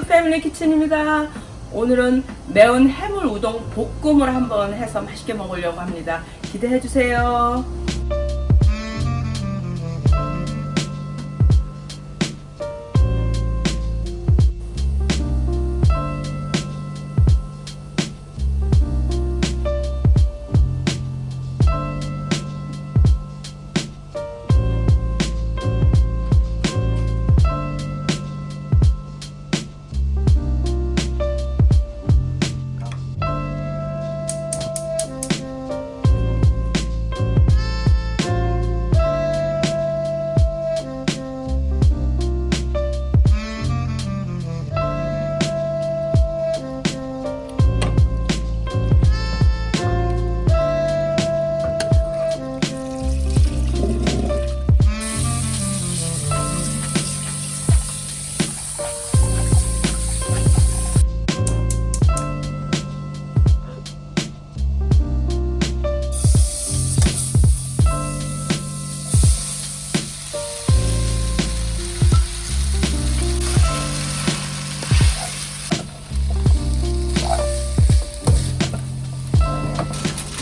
패밀리 키친입니다. 오늘은 매운 해물 우동 볶음을 한번 해서 맛있게 먹으려고 합니다. 기대해 주세요.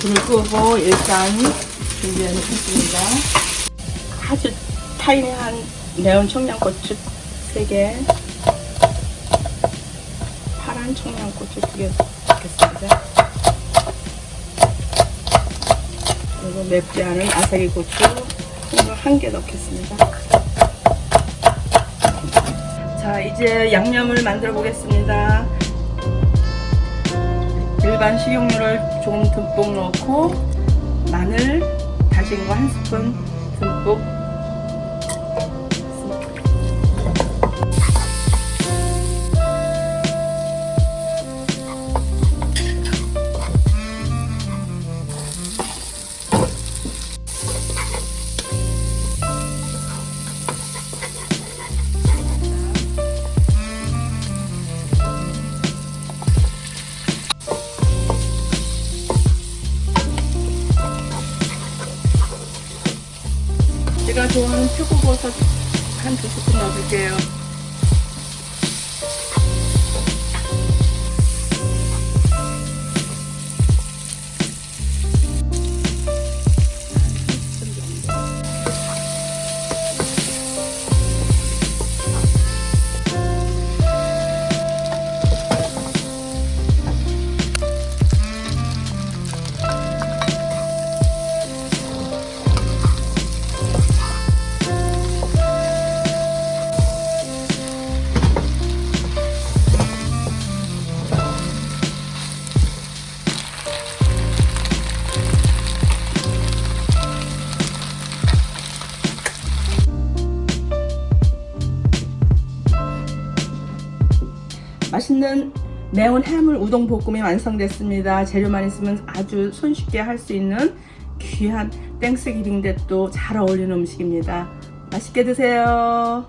불을 끄고 일단 준비해 놓겠습니다. 아주 타이니한 매운 청양고추 3개, 파란 청양고추 2개 넣겠습니다. 그리고 맵지 않은 아사리 고추 이거 한개 넣겠습니다. 자, 이제 양념을 만들어 보겠습니다. 일반 식용유를 조금 듬뿍 넣고 마늘 다진 거 한 스푼 듬뿍 제가 좋아하는 표고버섯 한 두 스푼 넣어줄게요. 맛있는 매운 해물 우동 볶음이 완성됐습니다. 재료만 있으면 아주 손쉽게 할 수 있는 귀한 땡스기빙 대또 잘 어울리는 음식입니다. 맛있게 드세요.